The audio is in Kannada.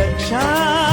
人生。